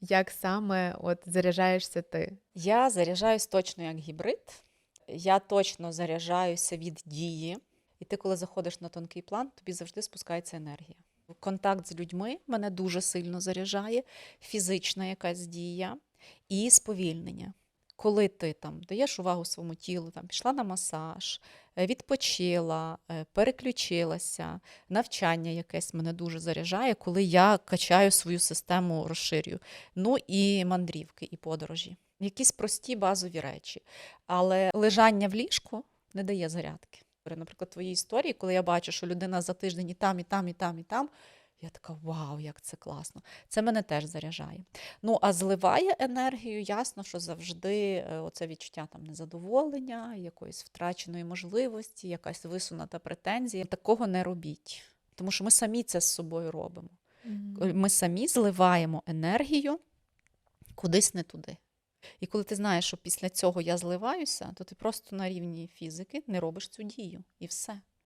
Як саме от заряджаєшся ти? Я заряджаюсь точно як гібрид. Я точно заряджаюся від дії. І ти, коли заходиш на тонкий план, тобі завжди спускається енергія. Контакт з людьми мене дуже сильно заряджає, фізична якась дія і сповільнення. Коли ти там даєш увагу своєму тілу, там пішла на масаж, е, відпочила, е, переключилася, навчання якесь мене дуже заряджає, коли я качаю свою систему, розширюю. Ну і мандрівки, і подорожі. Якісь прості базові речі. Але лежання в ліжку не дає зарядки. Наприклад, твої історії, коли я бачу, що людина за тиждень і там, і там, і там, і там. Я така, вау, як це класно. Це мене теж заряджає. Ну, а зливає енергію, ясно, що завжди е, оце відчуття там незадоволення, якоїсь втраченої можливості, якась висунута претензія. Такого не робіть. Тому що ми самі це з собою робимо. Ми самі зливаємо енергію кудись не туди. І коли ти знаєш, що після цього я зливаюся, то ти просто на рівні фізики не робиш цю дію. І все.